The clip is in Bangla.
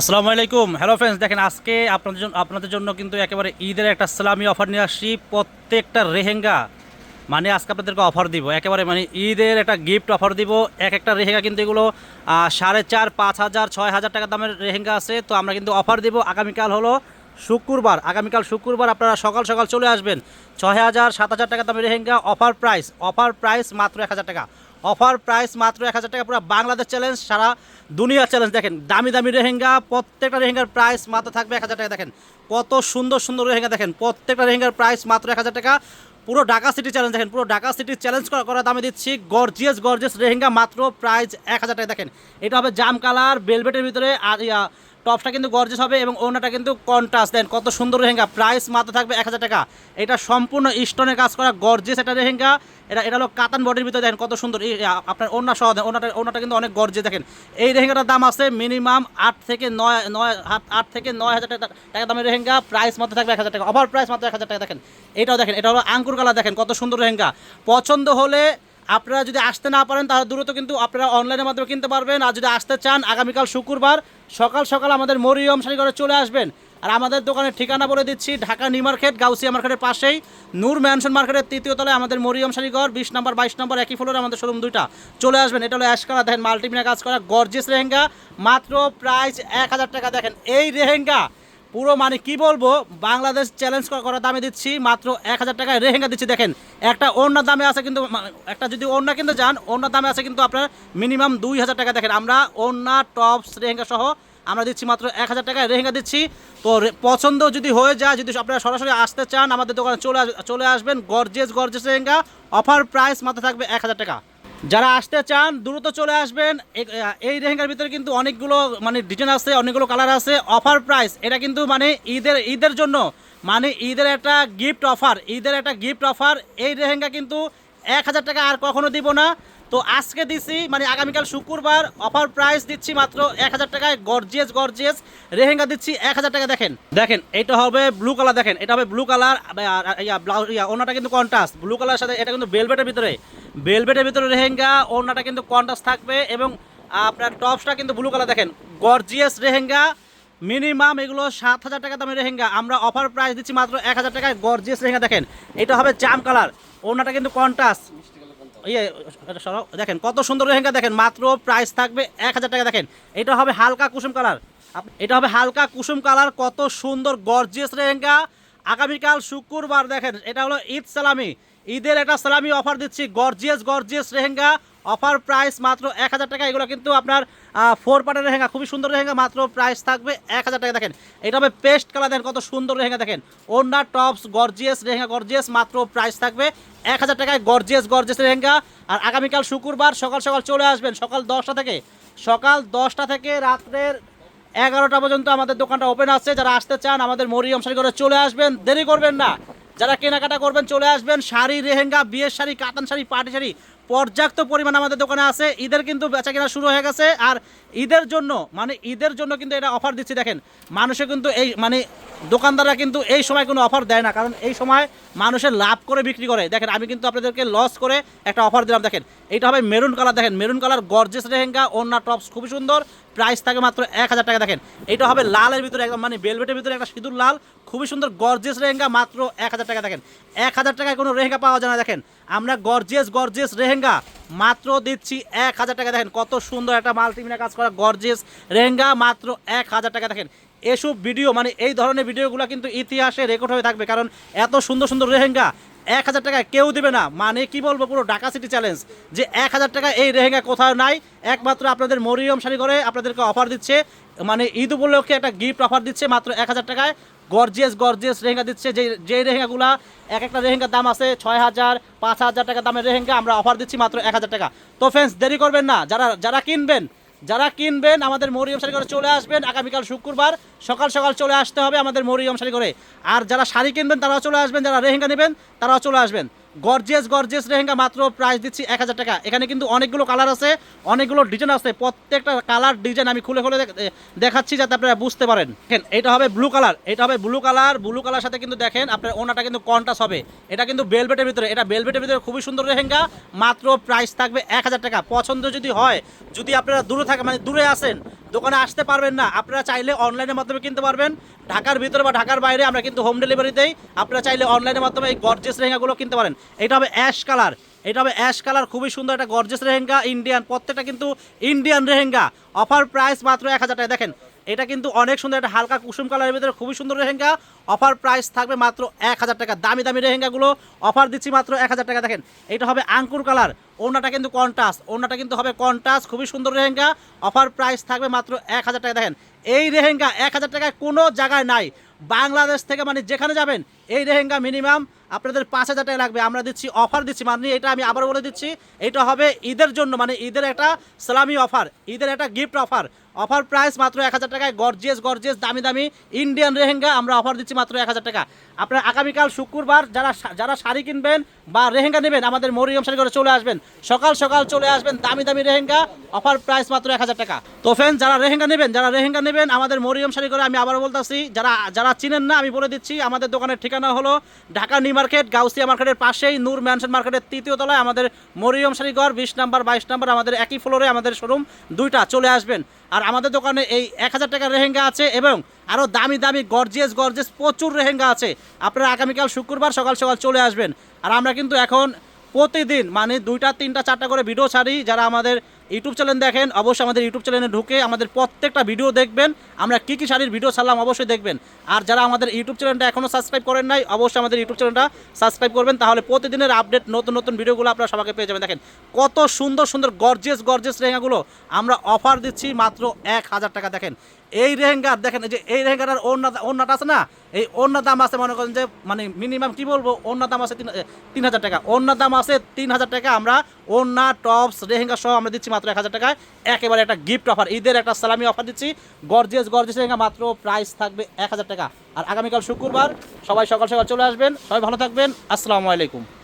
আসসালামু আলাইকুম। হ্যালো ফ্রেন্ডস দেখেন আজকে আপনাদের জন্য আপনাদের জন্য কিন্তু একেবারে ঈদের একটা সালামি অফার নিয়ে আসছি। প্রত্যেকটা রেহেঙ্গা মানে আজকে আপনাদেরকে অফার দিব। একেবারে মানে ঈদের একটা গিফট অফার দিব। এক একটা রেহেঙ্গা কিন্তু এগুলো সাড়ে চার, পাঁচ হাজার, ছয় হাজার টাকা দামের রেহেঙ্গা আছে। তো আমরা কিন্তু অফার দিব। আগামীকাল হলো শুক্রবার। আগামীকাল শুক্রবার আপনারা সকাল সকাল চলে আসবেন। ছয় হাজার, সাত হাজার টাকা দামের lehenga. Offer price offer price মাত্র এক হাজার টাকা। অফার প্রাইস মাত্র এক হাজার টাকা, পুরো বাংলাদেশ চ্যালেঞ্জ সারা দুনিয়া চ্যালেঞ্জ দেখেন, দামি দামি রেহেঙ্গা, প্রত্যেকটা রেহেঙ্গার প্রাইস মাত্র থাকবে এক হাজার টাকা। দেখেন, কত সুন্দর সুন্দর রেহেঙ্গা, দেখেন, প্রত্যেকটা রেহেঙ্গার প্রাইস মাত্র এক হাজার টাকা। পুরো ঢাকা সিটি চ্যালেঞ্জ দেখেন, পুরো ঢাকা সিটি চ্যালেঞ্জ করা করা দামে দিচ্ছি। গর্জিয়াস গর্জিয়াস রেহেঙ্গা মাত্র প্রাইস এক হাজার টাকা। দেখেন, এটা হবে জাম কালার বেলভেটের ভিতরে, আর টপসটা কিন্তু গর্জেস হবে এবং ওনাটা কিন্তু কন্ট্রাস্ট দেন কত সুন্দর রেহেঙ্গা প্রাইস মাত্র থাকবে এক হাজার টাকা। এটা সম্পূর্ণ স্টোনের কাজ করা গর্জেস একটা রেহেঙ্গা এটা এটা হলো কাতান বডির ভিতরে। দেখেন কত সুন্দর আপনার ওনা সহ দেন। ওনাটা ওনাটা কিন্তু অনেক গর্জে দেখেন। এই রেহেঙ্গাটার দাম আছে মিনিমাম আট থেকে নয় নয়, হাত, আট থেকে নয় হাজার টাকা টাকা দামের রেহেঙ্গা প্রাইস মাত্র থাকবে এক হাজার টাকা। ওভার প্রাইস মাত্র এক হাজার টাকা দেখেন। এটাও দেখেন। এটা হলো আঙ্কুর কালার দেখেন কত সুন্দর রেহেঙ্গা পছন্দ হলে আপনারা যদি আসতে না পারেন, তাহলে দ্রুত কিন্তু আপনারা অনলাইনের মাধ্যমে কিনতে পারবেন। আর যদি আসতে চান, আগামীকাল শুক্রবার, সকাল সকাল আমাদের মরিয়ম শাড়ি করে চলে আসবেন। আর আমাদের দোকানের ঠিকানা বলে দিচ্ছি, ঢাকা নিউ মার্কেট, গাউসিয়া মার্কেটের পাশেই। নূর ম্যানশন মার্কেটের তৃতীয় তলায় আমাদের মরিয়ম শাড়িঘর বিশ নম্বর, বাইশ নম্বর, একই ফ্লোরে আমাদের শোরুম দুইটা। চলে আসবেন, এটা হলো অ্যাশ কালার দেখেন মাল্টিমিনা কাজ করা গর্জিয়াস রেহেঙ্গা মাত্র প্রাইস এক হাজার টাকা। দেখেন, এই রেহেঙ্গা পুরো মানে কি বলব, বাংলাদেশ চ্যালেঞ্জ করা দামে দিচ্ছি মাত্র এক হাজার টাকায় রেহেঙ্গা দিচ্ছি, দেখেন। একটা ওড়নার দামে আছে কিন্তু একটা যদি ওড়না কিন্তু যান, অন্য দামে আছে কিন্তু আপনার মিনিমাম দুই হাজার টাকা। দেখেন, আমরা ওড়না টপস রেহেঙ্গা সহ আমরা দিচ্ছি মাত্র এক হাজার টাকায় রেহেঙ্গা দিচ্ছি। তো পছন্দ যদি হয়ে যায়, যদি আপনারা সরাসরি আসতে চান, আমাদের দোকানে চলে চলে আসবেন। Gorgeous gorgeous lehenga. Offer price মাত্র থাকবে এক হাজার টাকা। যারা আসতে চান, দ্রুত চলে আসবেন। এই লেহেঙ্গার ভিতরে কিন্তু অনেকগুলো মানে ডিজাইন আছে, অনেকগুলো কালার আছে। অফার প্রাইস এটা কিন্তু মানে ঈদের ঈদের জন্য মানে ঈদের একটা গিফট অফার ঈদের একটা গিফট অফার এই লেহেঙ্গা কিন্তু এক হাজার টাকা আর কখনো দিব না। তো আজকে দিচ্ছি মানে আগামীকাল শুক্রবার অফার প্রাইস দিচ্ছি মাত্র এক হাজার টাকায় গর্জিয়াস গর্জিয়াস রেহেঙ্গা দিচ্ছি এক হাজার টাকা, দেখেন। দেখেন, এটা হবে ব্লু কালার দেখেন, এটা হবে ব্লু কালার ওনাটা কিন্তু কন্ট্রাস্ট ব্লু কালার সাথে, এটা কিন্তু বেলভেটের ভিতরে। বেলভেটের ভিতরে রেহেঙ্গা ওনাটা কিন্তু কন্ট্রাস্ট থাকবে এবং আপনার টপসটা কিন্তু ব্লু কালার। দেখেন, গর্জিয়াস রেহেঙ্গা, মিনিমাম এগুলো সাত হাজার টাকা দামের রেহেঙ্গা। আমরা অফার প্রাইস দিচ্ছি মাত্র এক হাজার টাকায় গর্জিয়াস রেহেঙ্গা। দেখেন, এটা হবে জাম কালার ওনাটা কিন্তু কন্ট্রাস্ট ইয়ে দেখেন, কত সুন্দর লেহেঙ্গা দেখেন, মাত্র প্রাইস থাকবে এক হাজার টাকা। দেখেন, এটা হবে হালকা কুসুম কালার। এটা হবে হালকা কুসুম কালার, কত সুন্দর গর্জিয়াস রেহেঙ্গা। আগামীকাল শুক্রবার, দেখেন, এটা হলো ঈদ সালামি। ঈদের একটা সালামি অফার দিচ্ছি। Gorgeous gorgeous lehenga offer price মাত্র এক হাজার টাকা। এগুলো কিন্তু আপনার ফোর পার্টের রেহেঙ্গা খুবই সুন্দর রেহেঙ্গা মাত্র প্রাইস থাকবে এক হাজার টাকা। দেখেন, এটা হবে পেস্ট কালার দেখেন, কত সুন্দর রেহেঙ্গা দেখেন ওন্ডা টপস গর্জিয়াস রেহেঙ্গা গর্জিয়াস মাত্র প্রাইস থাকবে এক হাজার টাকায়। গর্জিয়াস গর্জিয়াস রেহেঙ্গা আর আগামীকাল শুক্রবার সকাল সকাল চলে আসবেন, সকাল দশটা থেকে। সকাল দশটা থেকে রাত্রের এগারোটা পর্যন্ত আমাদের দোকানটা ওপেন আছে। যারা আসতে চান, আমাদের মরিয়ম শাড়ি করে চলে আসবেন। দেরি করবেন না। যারা কেনাকাটা করবেন চলে আসবেন, শাড়ি রেহেঙ্গা বিয়ের শাড়ি, কাতান শাড়ি পাটি শাড়ি, পর্যাপ্ত পরিমাণ আমাদের দোকানে আছে। ঈদের কিন্তু বেচা কেনা শুরু হয়ে গেছে আর ঈদের জন্য মানে ঈদের জন্য কিন্তু এটা অফার দিচ্ছি, দেখেন। মানুষে কিন্তু এই মানে দোকানদাররা কিন্তু এই সময় কোনো অফার দেয় না, কারণ এই সময় মানুষের লাভ করে বিক্রি করে। দেখেন, আমি কিন্তু আপনাদেরকে লস করে একটা অফার দিলাম, দেখেন। এইটা হবে মেরুন কালার দেখেন। মেরুন কালার গর্জেস রেহেঙ্গা ওন্না টপস খুবই সুন্দর। প্রাইস থাকে মাত্র এক হাজার টাকা। দেখেন, এটা হবে লালের ভিতরে একদম মানে বেলভেটের ভিতরে একটা সিঁদুর লাল, খুবই সুন্দর গর্জেস রেহেঙ্গা মাত্র এক হাজার টাকা। দেখেন, এক হাজার টাকায় কোনো রেহেঙ্গা পাওয়া যায় না। দেখেন, আমরা গর্জিয়াস গর্জিয়াস রেহেঙ্গা মাত্র দিচ্ছি এক হাজার টাকা। দেখেন, কত সুন্দর একটা মাল্টিমিনা কাজ করা গর্জিয়াস রেহেঙ্গা মাত্র এক হাজার টাকা। দেখেন, এসব ভিডিও মানে এই ধরনের ভিডিওগুলো কিন্তু ইতিহাসে রেকর্ড হয়ে থাকবে, কারণ এত সুন্দর সুন্দর রেহেঙ্গা এক হাজার টাকায় কেউ দেবে না। মানে কি বলব পুরো ঢাকা সিটি চ্যালেঞ্জ যে এক হাজার টাকা এই রেহেঙ্গা কোথাও নাই। একমাত্র আপনাদের মরিয়ম শাড়ি করে আপনাদেরকে অফার দিচ্ছে। মানে ঈদ উপলক্ষে একটা গিফট অফার দিচ্ছে মাত্র এক হাজার টাকায়। গর্জিয়াস গর্জিয়াস রেহেঙ্গা দিচ্ছে। যে যে রেহেঙ্গাগুলা এক একটা রেহেঙ্গার দাম আছে ছয় হাজার, পাঁচ হাজার টাকা দামের রেহেঙ্গা আমরা অফার দিচ্ছি মাত্র এক হাজার টাকা। তো ফ্রেন্ডস দেরি করবেন না। যারা যারা কিনবেন যারা কিনবেন, আমাদের মরিয়ম শাড়ি করে চলে আসবেন, আগামীকাল শুক্রবার সকাল সকাল চলে আসতে হবে আমাদের মরিয়ম শাড়ি করে আর যারা শাড়ি কিনবেন, তারাও চলে আসবেন, যারা রেহেঙ্গা নেবেন, তারাও চলে আসবেন। গর্জিয়াস গর্জিয়াস লেহেঙ্গা মাত্র প্রাইস দিচ্ছি এক হাজার টাকা। এখানে কিন্তু অনেকগুলো কালার আছে, অনেকগুলো ডিজাইন আছে। প্রত্যেকটা কালার ডিজাইন আমি খুলে খুলে দেখ- দেখাচ্ছি যাতে আপনারা বুঝতে পারেন। দেখেন, এটা হবে ব্লু কালার এটা হবে ব্লু কালার ব্লু কালার সাথে কিন্তু দেখেন আপনার ওনাটা কিন্তু কন্টাস হবে। এটা কিন্তু বেলভেটের ভিতরে, এটা বেলভেটের ভিতরে খুবই সুন্দর লেহেঙ্গা, মাত্র প্রাইস থাকবে এক হাজার টাকা। পছন্দ যদি হয়, যদি আপনারা দূরে থাকে মানে দূরে আসেন দোকানে আসতে পারবেন না। আপনারা চাইলে অনলাইনের মাধ্যমে কিনতে পারবেন। ঢাকার ভিতরে বা ঢাকার বাইরে আমরা কিন্তু হোম ডেলিভারিতেই আপনারা চাইলে অনলাইনের মাধ্যমে এই গর্জেস লেহেঙ্গাগুলো কিনতে পারেন। এটা হবে অ্যাশ কালার এটা হবে অ্যাশ কালার খুবই সুন্দর একটা গর্জেস রেহেঙ্গা ইন্ডিয়ান প্রত্যেকটা কিন্তু ইন্ডিয়ান রেহেঙ্গা অফার প্রাইস মাত্র এক হাজার টাকা। দেখেন এটা কিন্তু অনেক সুন্দর, একটা হালকা কুসুম কালারের ভিতরে খুবই সুন্দর রেহেঙ্গা অফার প্রাইস থাকবে মাত্র এক হাজার টাকা, দামি দামি রেহেঙ্গাগুলো অফার দিচ্ছি মাত্র এক হাজার টাকা, দেখেন এটা হবে আঙ্কুর কালার ওনাটা কিন্তু কন্টাস ওনাটা কিন্তু হবে কন্টাস খুবই সুন্দর রেহেঙ্গা অফার প্রাইস থাকবে মাত্র এক হাজার টাকা, দেখেন, এই রেহেঙ্গা এক হাজার টাকায় কোনো জায়গায় নাই। বাংলাদেশ থেকে মানে যেখানে যাবেন, এই রেহেঙ্গা মিনিমাম আপনাদের পাঁচ হাজার টাকা লাগবে। আমরা দিচ্ছি অফার দিচ্ছি মানে এটা আমি আবার বলে দিচ্ছি, এটা হবে ঈদের জন্য মানে ঈদের একটা সালামি অফার ঈদের একটা গিফট অফার অফার প্রাইস মাত্র এক হাজার টাকায়। গর্জিয়াস গর্জিয়াস, দামি দামি ইন্ডিয়ান রেহেঙ্গা আমরা অফার দিচ্ছি মাত্র এক হাজার টাকা। আপনারা আগামীকাল শুক্রবার যারা যারা শাড়ি কিনবেন বা রেহেঙ্গা নেবেন, আমাদের মরিয়ম শাড়ি করে চলে আসবেন। সকাল সকাল চলে আসবেন দামি দামি রেহেঙ্গা অফার প্রাইস মাত্র এক হাজার টাকা। তো ফ্রেন্ড যারা রেহেঙ্গা নেবেন, যারা রেহেঙ্গা নেবেন, আমাদের মরিয়ম শাড়ি করে আমি আবার বলতেছি, যারা যারা চিনেন না, আমি বলে দিচ্ছি, আমাদের দোকানের ঠিকানা হলো ঢাকা নিউ মার্কেট, গাউসিয়া মার্কেটের পাশেই নূর ম্যানশন মার্কেটের তৃতীয় তলায় আমাদের মরিয়ম শাড়িঘর বিশ নাম্বার, বাইশ নাম্বার, আমাদের একই ফ্লোরে আমাদের শোরুম দুইটা চলে আসবেন। আর আমাদের দোকানে এই এক হাজার টাকার রেহেঙ্গা আছে এবং আরও দামি দামি গর্জিয়াস গর্জিয়াস প্রচুর রেহেঙ্গা আছে। আপনারা আগামীকাল শুক্রবার সকাল সকাল চলে আসবেন। আর আমরা কিন্তু এখন প্রতিদিন মানে দুইটা, তিনটা, চারটা করে ভিডিও ছাড়ি, যারা আমাদের ইউটিউব চ্যানেল দেখেন, অবশ্যই আমাদের ইউটিউব চ্যানেলে ঢুকে আমাদের প্রত্যেকটা ভিডিও দেখবেন। আমরা কী কী শাড়ির ভিডিও ছাড়লাম অবশ্যই দেখবেন। আর যারা আমাদের ইউটিউব চ্যানেলটা এখনও সাবস্ক্রাইব করেন নাই, অবশ্যই আমাদের ইউটিউব চ্যানেলটা সাবস্ক্রাইব করবেন, তাহলে প্রতিদিনের আপডেট নতুন নতুন ভিডিওগুলো আপনারা সবাইকে পেয়ে যাবেন। দেখেন, কত সুন্দর সুন্দর গর্জেস গর্জেস লেহেঙ্গাগুলো আমরা অফার দিচ্ছি মাত্র এক হাজার টাকা। দেখেন এই রেহেঙ্গার দেখেন যে এই রেহেঙ্গাটার ওড়না, ওড়নাটা আছে না? এই অন্য দাম আছে মনে করেন যে মানে মিনিমাম কি বলব? অন্য দাম আছে তিন হাজার টাকা। অন্য দাম আছে তিন হাজার টাকা। আমরা ওড়না, টপস, রেহেঙ্গা সহ আমরা দিচ্ছি মাত্র এক হাজার টাকায়। একেবারে একটা গিফট অফার ঈদের একটা সালামি অফার দিচ্ছি। গর্জিয়াস গর্জিয়াস রেহেঙ্গা, মাত্র প্রাইস থাকবে এক হাজার টাকা। আর আগামীকাল শুক্রবার সবাই সকাল সকাল চলে আসবেন। সবাই ভালো থাকবেন। আসসালামু আলাইকুম।